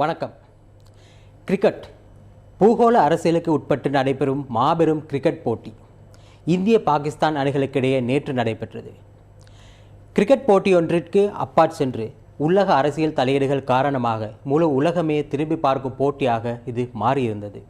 வணக்கம். கிரிக்கெட். பூகோள அரசியலுக்கு உட்பட்டு நடைபெறும் மாபெரும் கிரிக்கெட் போட்டி. இந்திய பாகிஸ்தான் அணிகளுக்கிடையே நேற்று நடைபெற்றது. கிரிக்கெட் போட்டியொன்றிற்கு அப்பாற் சென்று உலக அரசியல் தலையீடுகள் காரணமாக முழு உலகமே திரும்பி பார்க்கும் போட்டியாக இது மாறியிருந்தது.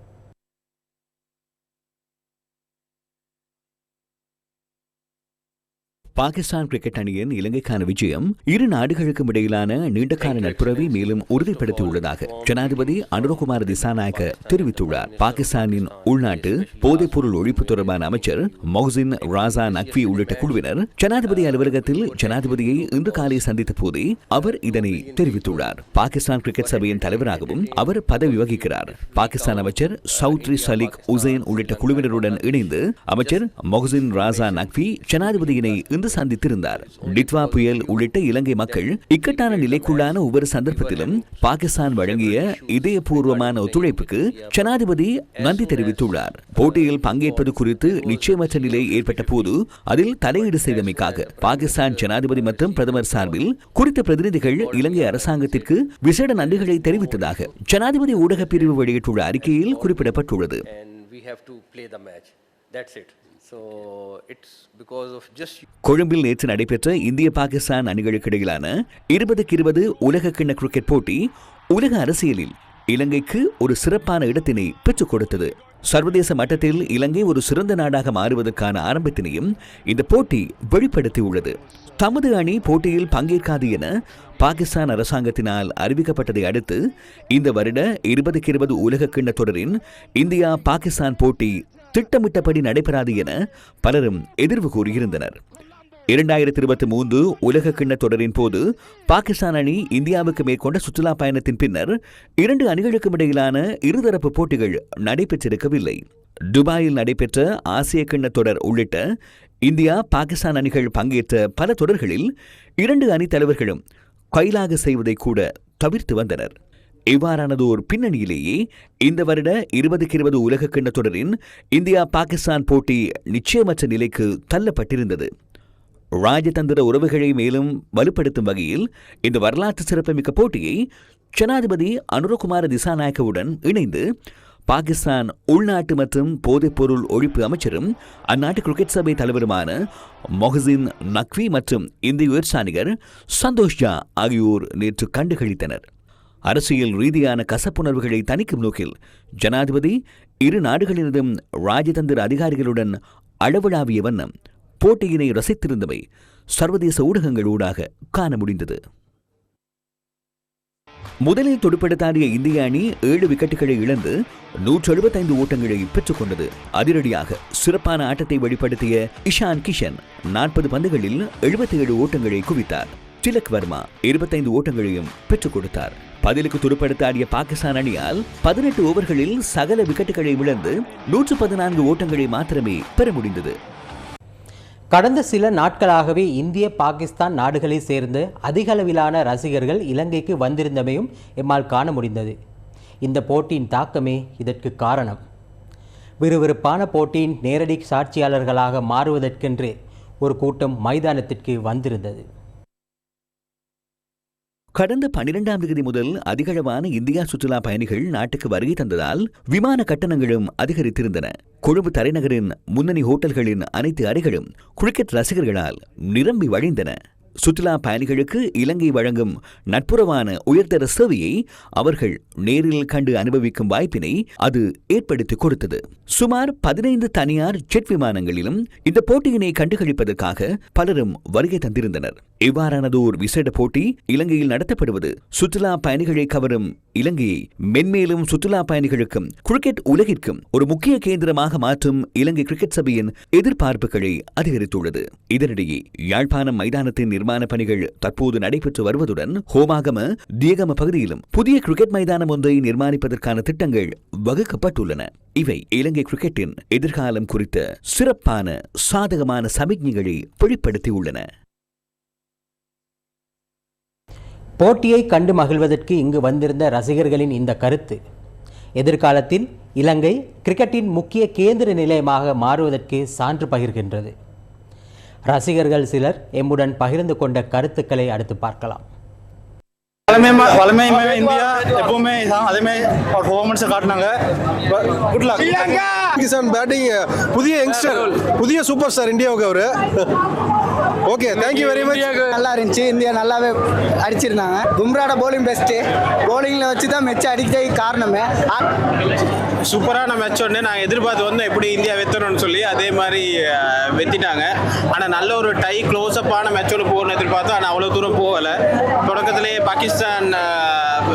பாகிஸ்தான் கிரிக்கெட் அணியின் இலங்கைக்கான விஜயம் இரு நாடுகளுக்கும் இடையிலான நீண்டகால நட்புறவை மேலும் உறுதிப்படுத்தியுள்ளதாக ஜனாதிபதி அனுரகுமார் திசாநாயக்க தெரிவித்துள்ளார். பாகிஸ்தானின் உள்நாட்டு போதைப்பொருள் ஒழிப்பு தொடர்பான அமைச்சர் மொஹசின் ராசா நக்வி உள்ளிட்ட குழுவினர் ஜனாதிபதி அலுவலகத்தில் ஜனாதிபதியை இன்று காலை சந்தித்த போதே அவர் இதனை தெரிவித்துள்ளார். பாகிஸ்தான் கிரிக்கெட் சபையின் தலைவராகவும் அவர் பதவி வகிக்கிறார். பாகிஸ்தான் அமைச்சர் சௌத்ரி சலிக் உசைன் உள்ளிட்ட குழுவினருடன் இணைந்து அமைச்சர் மொஹசின் ராசா நக்வி ஜனாதிபதியினை இன்று வந்து சந்தித்திருந்தார். டிட்வா புயல் உள்ளிட்ட இலங்கை மக்கள் இக்கட்டான நிலைக்குள்ளான ஒவ்வொரு சந்தர்ப்பத்திலும் பாகிஸ்தான் வழங்கிய இதயபூர்வமான ஒத்துழைப்புக்கு ஜனாதிபதி நன்றி தெரிவித்துள்ளார். போட்டியில் பங்கேற்பது குறித்து நிச்சயமற்ற நிலை ஏற்பட்ட போது அதில் தலையீடு செய்தமைக்காக பாகிஸ்தான் ஜனாதிபதி மற்றும் பிரதமர் சார்பில் குறித்த பிரதிநிதிகள் இலங்கை அரசாங்கத்திற்கு விசேட நன்றிகளை தெரிவித்ததாக ஜனாதிபதி ஊடகப் பிரிவு வெளியிட்டுள்ள அறிக்கையில் குறிப்பிடப்பட்டுள்ளது. கொழும்பில் நேற்று நடைபெற்ற இந்திய பாகிஸ்தான் அணிகளுக்கு இடையிலான இருபதுக்கு இருபது உலக கிண்ண கிரிக்கெட் போட்டி உலக அரசியலில் இலங்கைக்கு ஒரு சிறப்பான இடத்தினை பெற்றுக் கொடுத்தது. சர்வதேச மட்டத்தில் இலங்கை ஒரு சிறந்த நாடாக மாறுவதற்கான ஆரம்பத்தினையும் இந்த போட்டி வெளிப்படுத்தியுள்ளது. தமது அணி போட்டியில் பங்கேற்காது என பாகிஸ்தான் அரசாங்கத்தினால் அறிவிக்கப்பட்டதை அடுத்து இந்த வருட இருபதுக்கு இருபது உலக கிண்ண தொடரின் இந்தியா பாகிஸ்தான் போட்டி திட்டமிட்டபடி நடைபெறாது என பலரும் எதிர்வு கூறியிருந்தனர். இரண்டாயிரத்தி இருபத்தி மூன்று உலக கிண்ண தொடரின் போது பாகிஸ்தான் அணி இந்தியாவுக்கு மேற்கொண்ட சுற்றுலா பயணத்தின் பின்னர் இரண்டு அணிகளுக்கும் இடையிலான இருதரப்பு போட்டிகள் நடைபெற்றிருக்கவில்லை. துபாயில் நடைபெற்ற ஆசிய கிண்ண தொடர் உள்ளிட்ட இந்தியா பாகிஸ்தான் அணிகள் பங்கேற்ற பல தொடர்களில் இரண்டு அணி தலைவர்களும் கைலாக செய்வதை கூட தவிர்த்து வந்தனர். இவ்வாறானது ஒரு பின்னணியிலேயே இந்த வருட இருபதுக்கு இருபது உலக கிண்ண தொடரின் இந்தியா பாகிஸ்தான் போட்டி நிச்சயமற்ற நிலைக்கு தள்ளப்பட்டிருந்தது. ராஜதந்திர உறவுகளை மேலும் வலுப்படுத்தும் வகையில் இந்த வரலாற்று சிறப்புமிக்க போட்டியை ஜனாதிபதி அனுரகுமார திசாநாயக்கவுடன் இணைந்து பாகிஸ்தான் உள்நாட்டு மற்றும் போதைப்பொருள் ஒழிப்பு அமைச்சரும் அந்நாட்டு கிரிக்கெட் சபை தலைவருமான மொஹசின் நக்வி மற்றும் இந்திய உயர்சானிகர் சந்தோஷ் ஜா ஆகியோர் நேற்று கண்டுகளித்தனர். அரசியல் ரீதியான கசப்புணர்வுகளை தணிக்கும் நோக்கில் ஜனாதிபதி இரு நாடுகளினதும் ராஜதந்திர அதிகாரிகளுடன் அளவளாவிய வண்ணம் போட்டியினை ரசித்திருந்தவை சர்வதேச ஊடகங்கள் ஊடாக காண முடிந்தது. முதலில் துடுப்படுத்தாடிய இந்திய அணி ஏழு விக்கெட்டுகளை இழந்து நூற்று எழுபத்தைந்து ஓட்டங்களை பெற்றுக்கொண்டது அதிரடியாக சிறப்பான ஆட்டத்தை வெளிப்படுத்திய இஷான் கிஷன் நாற்பது பந்துகளில் எழுபத்தி ஏழு ஓட்டங்களை குவித்தார். திலக் வர்மா இருபத்தைந்து ஓட்டங்களையும் பெற்றுக் கொடுத்தார். பதிலுக்கு துடுப்படுத்தாடிய பாகிஸ்தான் அணியால் பதினெட்டு ஓவர்களில் சகல விக்கெட்டுகளை இழந்து நூற்று பதினான்கு ஓட்டங்களை மாத்திரமே பெற முடிந்தது. கடந்த சில நாட்களாகவே இந்திய பாகிஸ்தான் நாடுகளை சேர்ந்து அதிக அளவிலான ரசிகர்கள் இலங்கைக்கு வந்திருந்தமையும் எம்மால் காண முடிந்தது. இந்த போட்டியின் தாக்கமே இதற்கு காரணம். விறுவிறுப்பான போட்டியின் நேரடி சாட்சியாளர்களாக மாறுவதற்கென்று ஒரு கூட்டம் மைதானத்திற்கு வந்திருந்தது. கடந்த பனிரெண்டாம் தேதி முதல் அதிகளவான இந்தியா சுற்றுலா பயணிகள் நாட்டுக்கு வருகை தந்ததால் விமான கட்டணங்களும் அதிகரித்திருந்தன. கொழும்பு தலைநகரின் முன்னணி ஹோட்டல்களின் அனைத்து அறைகளும் கிரிக்கெட் ரசிகர்களால் நிரம்பி வழிந்தன. சுற்றுலா பயணிகளுக்கு இலங்கை வழங்கும் நட்புறவான உயர்தர சேவையை அவர்கள் நேரில் கண்டு அனுபவிக்கும் வாய்ப்பினை அது ஏற்படுத்தி கொடுத்தது. சுமார் பதினைந்து தனியார் ஜெட் விமானங்களிலும் இந்த போட்டியினை கண்டுகளிப்பதற்காக பலரும் வருகை தந்திருந்தனர். இவ்வாறானது ஒரு விசேட போட்டி இலங்கையில் நடத்தப்படுவது. சுற்றுலா பயணிகளை கவரும் இலங்கையை மென்மேலும் சுற்றுலா பயணிகளுக்கும் கிரிக்கெட் உலகிற்கும் ஒரு முக்கிய கேந்திரமாக மாற்றும் இலங்கை கிரிக்கெட் சபையின் எதிர்பார்ப்புகளை அதிகரித்துள்ளது. இதனிடையே யாழ்ப்பாணம் மைதானத்தின் நிர்மாண பணிகள் தற்போது நடைபெற்று வருவதுடன் ஹோமாகம தியகம பகுதியிலும் புதிய கிரிக்கெட் மைதானம் ஒன்றை நிர்மாணிப்பதற்கான திட்டங்கள் வகுக்கப்பட்டுள்ளன. இவை இலங்கை கிரிக்கெட்டின் எதிர்காலம் குறித்த சிறப்பான சாதகமான சமிக்ஞைகளை வெளிப்படுத்தியுள்ளன. போட்டியை கண்டு மகிழ்வதற்கு இங்கு வந்திருந்த ரசிகர்களின் இந்த கருத்து. எதிர்காலத்தில் இலங்கை கிரிக்கெட்டின் முக்கிய கேந்திர நிலையமாக மாறுவதற்கு சான்று பகிர்கின்றது. ரசிகர்கள் சிலர் எம்முடன் பகிர்ந்து கொண்ட கருத்துக்களை அடுத்து பார்க்கலாம். வளமையுமா இந்தியா எப்பவுமே அதேமாதிரி அவர் பர்ஃபார்மன்ஸை காட்டினாங்க. குட் லக் பாகிஸ்தான் பேட்டிங் புதிய யங்ஸ்டர் புதிய சூப்பர் ஸ்டார் இந்தியாவுக்கு அவரு. ஓகே தேங்க்யூ வெரி மச் நல்லா இருந்துச்சு. இந்தியா நல்லாவே அடிச்சிருந்தாங்க. பும்ராட போலிங் பெஸ்ட்டு போலிங்கில் வச்சு தான் மெச்சு அடிக்கிறதுக்கு காரணமே. சூப்பரான மேட்ச் ஒன்று நான் எதிர்பார்த்து வந்தோம் எப்படி இந்தியா வெத்தணும்னு சொல்லி. அதே மாதிரி வெத்திட்டாங்க. ஆனால் நல்ல ஒரு டை க்ளோஸ்அப்பான மேட்ச் ஒன்று போகணும்னு எதிர்பார்த்தோம். ஆனால் அவ்வளோ தூரம் போகலை. தொடக்கத்திலேயே பாகிஸ்தான்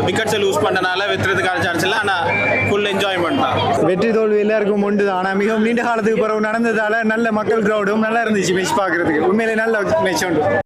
விக்கெட்ஸை லூஸ் பண்ணனால வெத்துறதுக்கான சான்ஸ் இல்லை. ஆனால் ஃபுல் என்ஜாய்மெண்ட் தான். வெற்றி தோல்வி எல்லாருக்கும் உண்டு தான். ஆனால் மிகவும் நீண்ட காலத்துக்கு பிறகு நடந்ததால நல்ல மக்கள் க்ரௌடும் நல்லா இருந்துச்சு மேட்ச் பார்க்கறதுக்கு. உண்மையிலே நல்ல மேட்ச் உண்டு